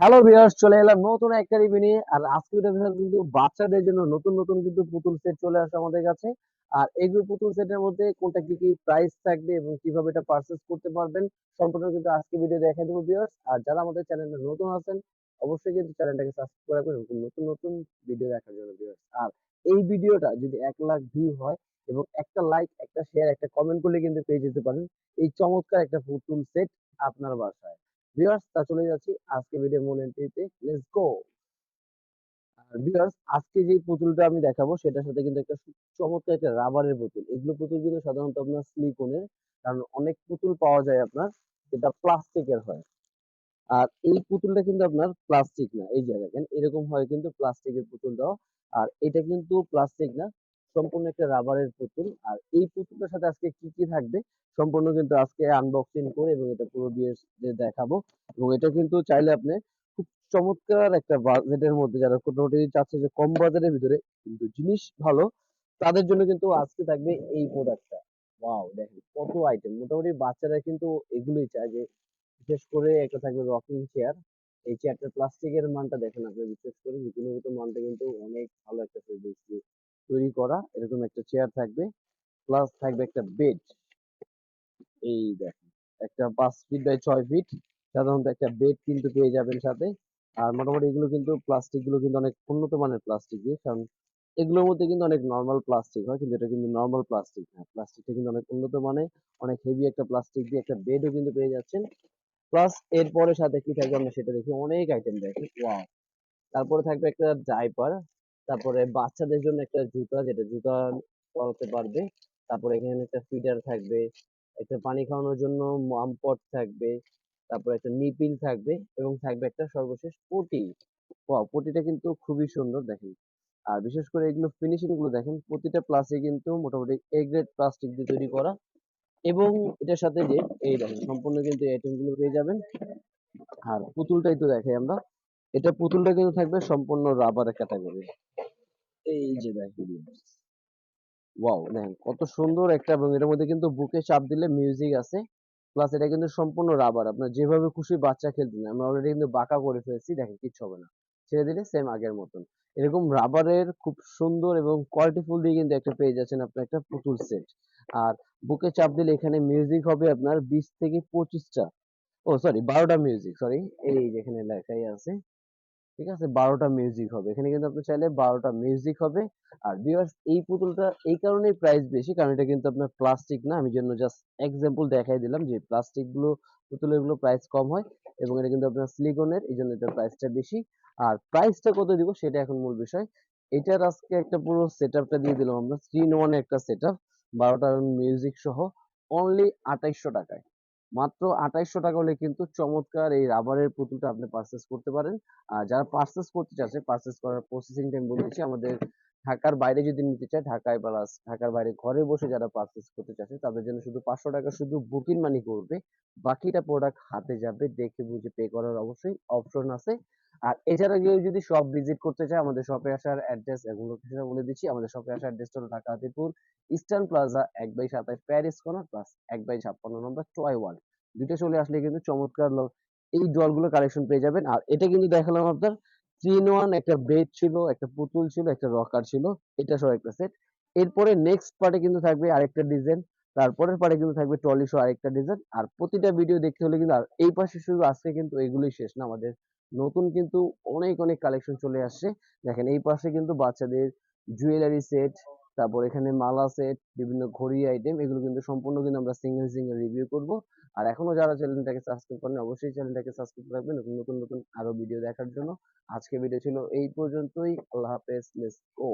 Hello viewers চলে এলাম নতুন একটা রিভিউ নিয়ে। আর আজকে কিন্তু বাচ্চাদের জন্য নতুন নতুন কিন্তু পুতুল সেট চলে আসে আমাদের কাছে। আর এইগুলো পুতুল সেটের মধ্যে কোনটা কি কি প্রাইস থাকবে এবং কীভাবে এটা পারচেজ করতে পারবেন, সম্পূর্ণ কিন্তু আজকে ভিডিও দেখাই দেবো ভিউয়ার্স আর যারা আমাদের চ্যানেলে নতুন আছেন, অবশ্যই কিন্তু চ্যানেলটাকে সাবস্ক্রাইব করে রাখবেন নতুন নতুন ভিডিও দেখার জন্য ভিউয়ার্স আর এই ভিডিওটা যদি এক লাখ ভিউ হয় এবং একটা লাইক একটা শেয়ার একটা কমেন্ট করলে কিন্তু পেয়ে যেতে পারেন। এই চমৎকার একটা পুতুল সেট আপনার বাসায়। ভিউয়ার্স তা চলে যাচ্ছি আজকে ভিডিও মূল এন্ট্রিতে লেটস গো আর ভিউয়ার্স আজকে যে পুতুলটা আমি দেখাবো, সেটার সাথে কিন্তু একটা চমৎকার একটা রাবারের পুতুল। এগুলো পুতুল কিন্তু সাধারণত আপনার সিলিকনের কারণ অনেক পুতুল পাওয়া যায় আপনার, যেটা প্লাস্টিকের হয়। আর এই পুতুলটা কিন্তু আপনার প্লাস্টিক না। এই যে দেখেন, এরকম হয় কিন্তু প্লাস্টিকের পুতুলটাও আর এটা কিন্তু প্লাস্টিক না। সম্পূর্ণ একটা রাবারের পুতুল। আর এই পুতুলটার সাথে আজকে কি কি থাকবে সম্পূর্ণ কিন্তু আজকে আনবক্সিং করে এবং এটা পুরো দিয়ে দেখাবো। এবং এটা কিন্তু চাইলে আপনি খুব চমৎকার একটা বাজেটের মধ্যে যারা মোটামুটি চাচ্ছে যে কম বাজেটের ভিতরে কিন্তু জিনিস ভালো, তাদের জন্য কিন্তু আজকে থাকবে এই প্রোডাক্টটা ওয়াও দেখেন কত আইটেম মোটামুটি বাচ্চারা কিন্তু এগুলোই চায় যে বিশেষ করে একটা থাকবে রকিং চেয়ার এই চেয়ারটার প্লাস্টিকের মানটা দেখেন আপনি বিশেষ করে গুণগত মানটা কিন্তু অনেক ভালো একটা ফেব্রিক্স তৈরি করা, এরকম একটা চেয়ার থাকবে প্লাস থাকবে একটা বেড এই দেখেন, একটা পাঁচ ফিট বাই ছয় ফিট সাধারণত একটা বেড কিন্তু পেয়ে যাবেন সাথে। আর মোটামুটি এগুলো কিন্তু প্লাস্টিকগুলো কিন্তু অনেক উন্নত মানের প্লাস্টিক দিয়ে, কারণ এগুলোর মধ্যে কিন্তু অনেক নর্মাল প্লাস্টিক হয়, কিন্তু এটা কিন্তু নর্মাল প্লাস্টিক না। প্লাস্টিকটা কিন্তু অনেক উন্নত মানের, অনেক হেভি একটা প্লাস্টিক দিয়ে একটা বেডও কিন্তু পেয়ে যাচ্ছেন। প্লাস এরপরে সাথে কি থাকবে? আমরা সেটা দেখি, অনেক আইটেম দেখি ওয়াও তারপরে থাকবে একটা ডাইপার তারপরে বাচ্চাদের জন্য একটা জুতা, যেটা জুতা পরাতে পারবে। তারপরে এখানে একটা ফিডার থাকবে, একটা পানি খাওয়ানোর জন্য মাম পট থাকবে, তারপরে একটা নিপিল থাকবে এবং থাকবে একটা সর্বশেষ পটি। পটিটা কিন্তু খুবই সুন্দর, দেখেন। আর বিশেষ করে এগুলো ফিনিশিংগুলো দেখেন, প্রতিটা প্লাসে কিন্তু মোটামুটি এ গ্রেড প্লাস্টিক দিয়ে তৈরি করা। এবং এটার সাথে যে, এই দেখেন, সম্পূর্ণ কিন্তু আইটেমগুলো পেয়ে যাবেন। আর পুতুলটাই তো দেখাই আমরা। এটা পুতুলটা কিন্তু থাকবে সম্পূর্ণ রাবারের ক্যাটাগরি এই যে দেখেন। ওয়াও দেখেন কত সুন্দর একটা এবং এটার মধ্যে কিন্তু বুকে চাপ দিলে মিউজিক আছে। প্লাস এটা কিন্তু সম্পূর্ণ রাবার আপনার যেভাবে খুশি বাচ্চা খেলতে আমি অলরেডি কিন্তু বাঁকা করে ফেলেছি, দেখেন কিচ্ছু হবে না। ছেড়ে দিলে সেম আগের মতন। এরকম রাবারের খুব সুন্দর এবং কোয়ালিটিফুল দিয়ে কিন্তু একটা পেয়ে যাচ্ছেন আপনার একটা পুতুল সেট আর বুকে চাপ দিলে এখানে মিউজিক হবে আপনার বিশ থেকে পঁচিশটা। ও সরি বারোটা মিউজিক সরি এই যেখানে লেখাই আছে। ঠিক আছে? বারোটা মিউজিক হবে। এখানে কিন্তু আপনি চাইলে বারোটা মিউজিক হবে। আর ভিউয়ার্স এই পুতুলটা এই কারণেই প্রাইস বেশি, কারণ এটা কিন্তু আপনার প্লাস্টিক না। আমি জন্য জাস্ট এক্সাম্পল দেখাই দিলাম যে প্লাস্টিকগুলো, পুতুলেরগুলো প্রাইস কম হয় এবং এটা কিন্তু আপনার সিলিকনের এই জন্য এটার প্রাইসটা বেশি। আর প্রাইসটা কত দিব সেটা এখন মূল বিষয়। এটার আজকে একটা পুরো সেট দিয়ে দিলাম আমরা। থ্রি ইন ওয়ান একটা সেট আপ বারোটা মিউজিক সহ অনলি আঠাইশশো টাকায়। মাত্র আঠাইশশো টাকা হলে কিন্তু চমৎকার এই রাবারের পুতুলটা আপনি পারচেস করতে পারেন। আর যারা পারচেস করতে চাচ্ছে পারচেস করার প্রসেসিং টাইম বলে দিচ্ছি, আমাদের ঢাকার বাইরে যদি নিতে চায়, ঢাকায় প্লাস ঢাকার বাইরে ঘরে বসে যারা পারচেস করতে চাচ্ছে, তাদের জন্য শুধু পাঁচশো টাকা শুধু বুকিং মানি করবে। বাকিটা প্রোডাক্ট হাতে যাবে, দেখে বুঝে পে করার অবশ্যই অপশন আছে। আর এছাড়া কেউ যদি শপ ভিজিট করতে চায়, আমাদের শপে আসার অ্যাড্রেস এবং লোকেশন বলে দিচ্ছি। আমাদের শপে আসার অ্যাড্রেসটা হলো ঢাকা হাতিপুর ইস্টার্ন প্লাজা এক বাই সাতাশ প্যারিস কর্নার প্লাস এক বাই ছাপ্পান্ন নম্বর টয় ওয়ান দুইটা চলে আসলে কিন্তু চমৎকার এই ডলগুলো কালেকশন পেয়ে যাবেন। আর এটা কিন্তু দেখালাম আপনার থ্রি ইন ওয়ান একটা বেড ছিল, একটা পুতুল ছিল, একটা রকার ছিল, এটা সহ একটা সেট এরপরে নেক্সট পার্টে কিন্তু থাকবে আরেকটা ডিজাইন তারপরের কিন্তু থাকবে ট্রলি সহ আরেকটা ডিজাইন আর প্রতিটা ভিডিও দেখতে হলে কিন্তু আর এই পাশে শুধু আজকে কিন্তু এগুলোই শেষ না, আমাদের নতুন কিন্তু অনেক অনেক কালেকশন চলে আসছে। দেখেন এই পাশে কিন্তু বাচ্চাদের জুয়েলারি সেট তারপর এখানে মালা সেট বিভিন্ন ঘড়ি আইটেম এগুলো কিন্তু সম্পূর্ণ কিন্তু আমরা সিঙ্গেল সিঙ্গেল রিভিউ করব। আর এখনও যারা চ্যানেলটাকে সাবস্ক্রাইব করেন অবশ্যই চ্যানেলটাকে সাবস্ক্রাইব রাখবেন। নতুন নতুন নতুন আরও ভিডিও দেখার জন্য। আজকে ভিডিও ছিল এই পর্যন্তই। আল্লাহ হাফেজ লেটস গো